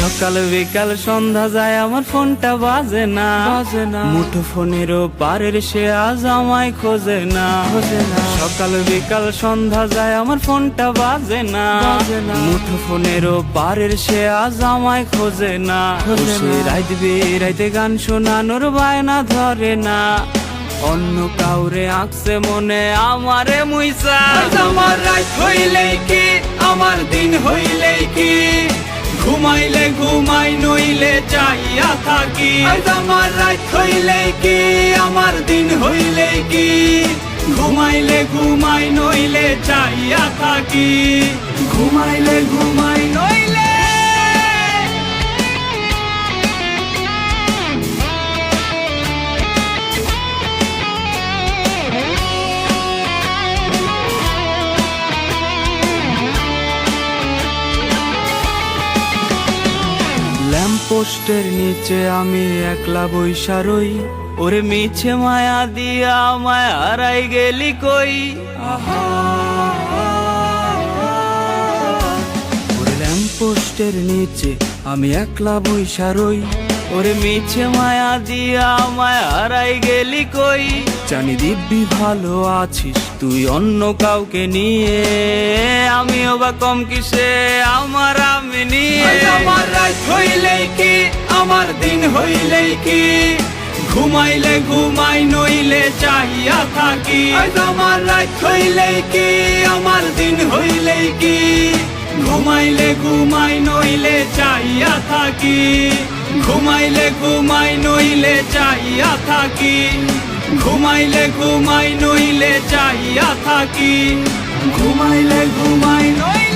সকাল বিকাল সন্ধ্যা যায় আমার ফোনটা বাজে না। বাজে না। মুঠো ফোনেরও পারের সে আজ আমায় খোঁজে না। খোঁজে না। সকাল বিকাল সন্ধ্যা যায় আমার ফোনটা বাজে না। বাজে না। মুঠো ফোনেরও পারের সে আজ আমায় খোঁজে না। খোঁজে রাইত রাইতে গান শোনানোর বায়না ধরে না। অন্য কাউরে আঁকছে মনে আমারে মুইসা। আমার রাত হইলেই কি? আমার দিন হইলেই কি? ঘুমাইলে ঘুমাই, নইলে চাইয়া থাকি। আমার রাত হইলে কি, আমার দিন হইলে কি? ঘুমাইলে ঘুমাই, নইলে চাইয়া থাকি। ঘুমাইলে ঘুমাই, নইলে ল্যাম্পপোস্টের নিচে আমি একলা বৈশারই ওরে মিছে মায়া দিয়া আমায় হারাই গেলি কই? ওরে ল্যাম্পোস্টের নিচে আমি একলা বৈশা রই। ওরে মিছে মায়া দিয়া আমায় হারাই গেলি কই? জানি দিব্যি ভালো আছিস তুই অন্য কাউকে নিয়ে। আমিও বা কম কিসে আমার আমি নিয়ে। আমার রাত হইলেই কি আমার দিন হইলেই কি? ঘুমাইলে ঘুমাই নইলে চাহিয়া থাকি। আমার রাত হইলেই কি আমার দিন হইলেই কি? ঘুমাইলে ঘুমাই, নইলে চাইয়া থাকি। ঘুমাইলে ঘুমাই, নইলে চাইয়া থাকি। ঘুমাইলে ঘুমাই, নইলে চাইয়া থাকি। ঘুমাইলে ঘুমাই